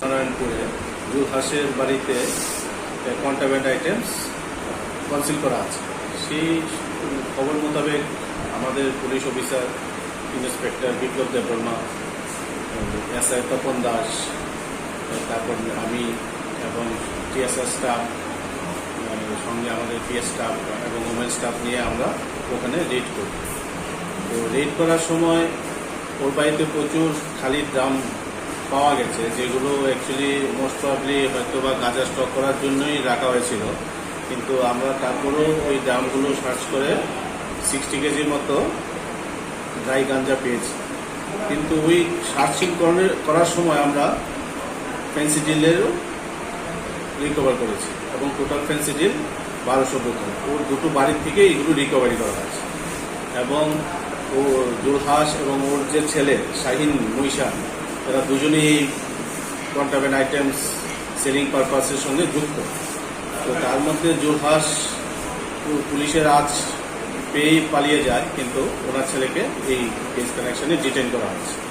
নারায়ণপুরে বাড়িতে কন্টামেন্ট items conceal করা আছে। সেই খবর মোতাবেক আমাদের police officer, inspector Biplab Debbarma, S I Tapan Das, তারপর আমি এবং টিএসআর স্টাফ সঙ্গে আমাদের পিএস স্টাফ এবং ওমেন স্টাফ নিয়ে আমরা ওখানে রেড করি। তো রেড করার সময় ওর বাড়িতে প্রচুর খালি ড্রাম পাওয়া গেছে, যেগুলো অ্যাকচুয়ালি মোস্ট প্রবলি হয়তো বা গাঁজা স্টক করার জন্যই রাখা হয়েছিল। কিন্তু আমরা তারপরেও ওই ড্রামগুলো সার্চ করে সিক্সটি কেজির মতো ড্রাই গাঞ্জা পেয়েছি। কিন্তু ওই সার্চিং করার সময় আমরা ফেন্সিডিলেরও রিকভার করেছি এবং টোটাল ফেন্সিডিল বারোশো বোতল। ওর দুটো বাড়ির থেকে এগুলো রিকভারি করা হয়েছে। এবং ও জুলহাস এবং ওর যে ছেলে, শাহিন মুইশা এরা দুজনেই এই কন্টামেন্ট আইটেমস সেলিং পারপাসের সঙ্গে যুক্ত। তো তার মধ্যে জুলহাস পু- পুলিশের আজ পেয়েই পালিয়ে যায়, কিন্তু ওনার ছেলেকে এই কেস কানেকশনে ডিটেন করা হয়েছে।